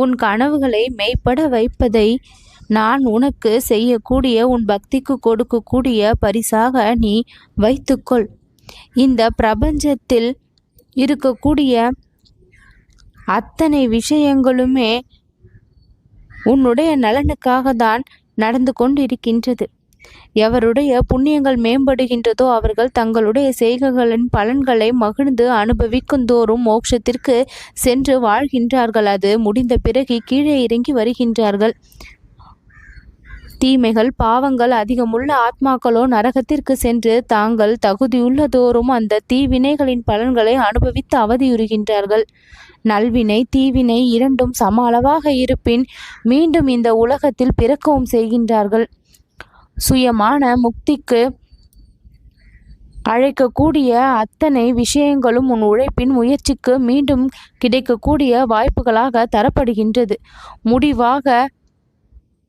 உன் கனவுகளை மெய்ப்பட வைப்பதை நான் உனக்கு செய்யக்கூடிய உன் பக்திக்கு கொடுக்கக்கூடிய பரிசாக நீ வைத்துக்கொள். இந்த பிரபஞ்சத்தில் இருக்கக்கூடிய அத்தனை விஷயங்களுமே உன்னுடைய நலனுக்காக தான் நடந்து கொண்டிருக்கின்றது. எவருடைய புண்ணியங்கள் மேம்படுகின்றதோ அவர்கள் தங்களுடைய செய்கைகளின் பலன்களை மகிழ்ந்து அனுபவிக்கும் தோறும் மோட்சத்திற்கு சென்று வாழ்கின்றார்கள். அது முடிந்த பிறகு கீழே இறங்கி வருகின்றார்கள். தீமைகள் பாவங்கள் அதிகமுள்ள ஆத்மாக்களோ நரகத்திற்கு சென்று தாங்கள் தகுதியுள்ளதோறும் அந்த தீவினைகளின் பலன்களை அனுபவித்து அவதியுறுகின்றார்கள். நல்வினை தீவினை இரண்டும் சம அளவாக இருப்பின் மீண்டும் இந்த உலகத்தில் பிறக்கவும் செய்கின்றார்கள். சுயமான முக்திக்கு அழைக்கக்கூடிய அத்தனை விஷயங்களும் உன் உழைப்பின் முயற்சிக்கு மீண்டும் கிடைக்கக்கூடிய வாய்ப்புகளாக தரப்படுகின்றது. முடிவாக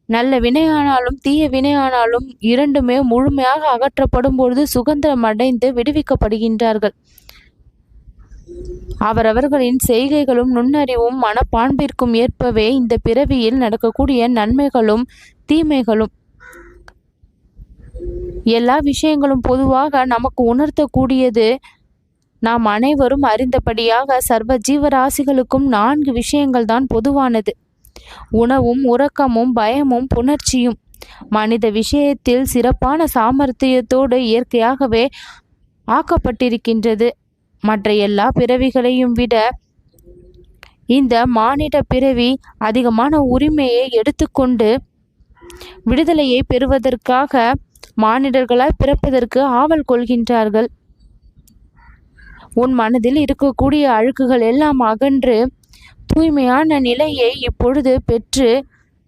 நல்ல வினையானாலும் தீய வினையானாலும் இரண்டுமே முழுமையாக அகற்றப்படும் பொழுது சுதந்திரம் அடைந்து விடுவிக்கப்படுகின்றார்கள். அவரவர்களின் செய்கைகளும் நுண்ணறிவும் மனப்பான்பிற்கும் ஏற்பவே இந்த பிறவியில் நடக்கக்கூடிய நன்மைகளும் தீமைகளும் எல்லா விஷயங்களும் பொதுவாக நமக்கு உணர்த்தக்கூடியது. நாம் அனைவரும் அறிந்தபடியாக சர்வ ஜீவராசிகளுக்கும் நான்கு விஷயங்கள் தான் பொதுவானது. உணவும் உறக்கமும் பயமும் புணர்ச்சியும். மனித விஷயத்தில் சிறப்பான சாமர்த்தியத்தோடு இயற்கையாகவே ஆக்கப்பட்டிருக்கின்றது. மற்ற எல்லா பிறவிகளையும் விட இந்த மானிட பிறவி அதிகமான உரிமையை எடுத்துக்கொண்டு விடுதலையை பெறுவதற்காக மானிடர்களாய் பிறப்பதற்கு ஆவல் கொள்கின்றார்கள். உன் மனதில் இருக்கக்கூடிய அழுக்குகள் எல்லாம் அகன்று தூய்மையான நிலையை இப்பொழுது பெற்று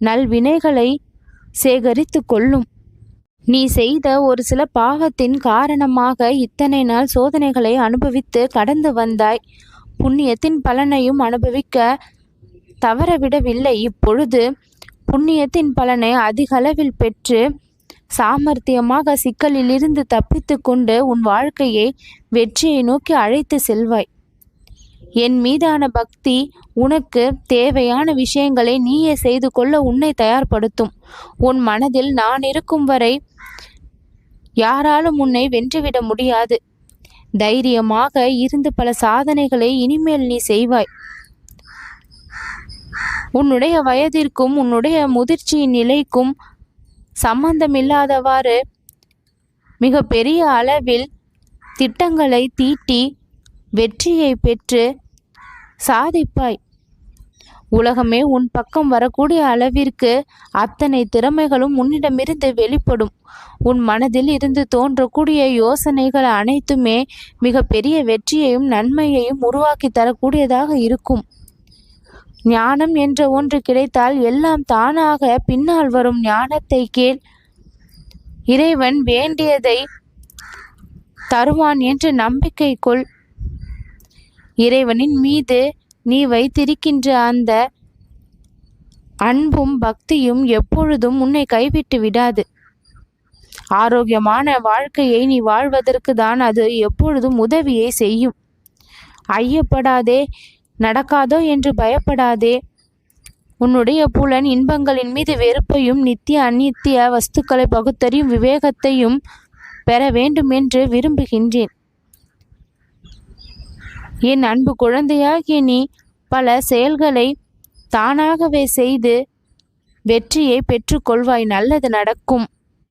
நல்வினைகளை சேகரித்து கொள்ளும். நீ செய்த ஒரு சில பாவத்தின் காரணமாக இத்தனை நாள் சோதனைகளை அனுபவித்து கடந்து வந்தாய். புண்ணியத்தின் பலனையும் அனுபவிக்க தவறவிடவில்லை. இப்பொழுது புண்ணியத்தின் பலனை அதிகளவில் பெற்று சாமர்த்தியமாக சிக்கலிலிருந்து தப்பித்து கொண்டு உன் வாழ்க்கையை வெற்றியை நோக்கி அழைத்து செல்வாய். என் மீதான பக்தி உனக்கு தேவையான விஷயங்களை நீயே செய்து கொள்ள உன்னை தயார்படுத்தும். உன் மனதில் நான் இருக்கும் வரை யாராலும் உன்னை வென்றுவிட முடியாது. தைரியமாக இருந்து பல சாதனைகளை இனிமேல் நீ செய்வாய். உன்னுடைய வயதிற்கும் உன்னுடைய முதிர்ச்சியின் நிலைக்கும் சம்பந்தமில்லாதவாறு மிக பெரிய அளவில் திட்டங்களை தீட்டி வெற்றியை பெற்று சாதிப்பாய். உலகமே உன் பக்கம் வரக்கூடிய அளவிற்கு அத்தனை திறமைகளும் உன்னிடமிருந்து வெளிப்படும். உன் மனதில் இருந்து தோன்றக்கூடிய யோசனைகள் அனைத்துமே மிக பெரிய வெற்றியையும் நன்மையையும் உருவாக்கி தரக்கூடியதாக இருக்கும். ஞானம் என்ற ஒன்று கிடைத்தால் எல்லாம் தானாக பின்னால் வரும் ஞானத்தை கேள். இறைவன் வேண்டியதை தருவான் என்று நம்பிக்கை கொள். இறைவனின் மீது நீ வைத்திருக்கின்ற அந்த அன்பும் பக்தியும் எப்பொழுதும் உன்னை கைவிட்டு விடாது. ஆரோக்கியமான வாழ்க்கையை நீ வாழ்வதற்கு தான் அது எப்பொழுதும் உதவியை செய்யும். ஐயப்படாதே நடக்காதோ என்று பயப்படாதே. உன்னுடைய புலன் இன்பங்களின் மீது வெறுப்பையும் நித்திய அந்நித்திய வஸ்துக்களை பகுத்தறியும் விவேகத்தையும் பெற வேண்டும் என்று விரும்புகின்றேன். என் அன்பு குழந்தையாகிய நீ பல செயல்களை தானாகவே செய்து வெற்றியை பெற்றுக்கொள்வாய். நல்லது நடக்கும்.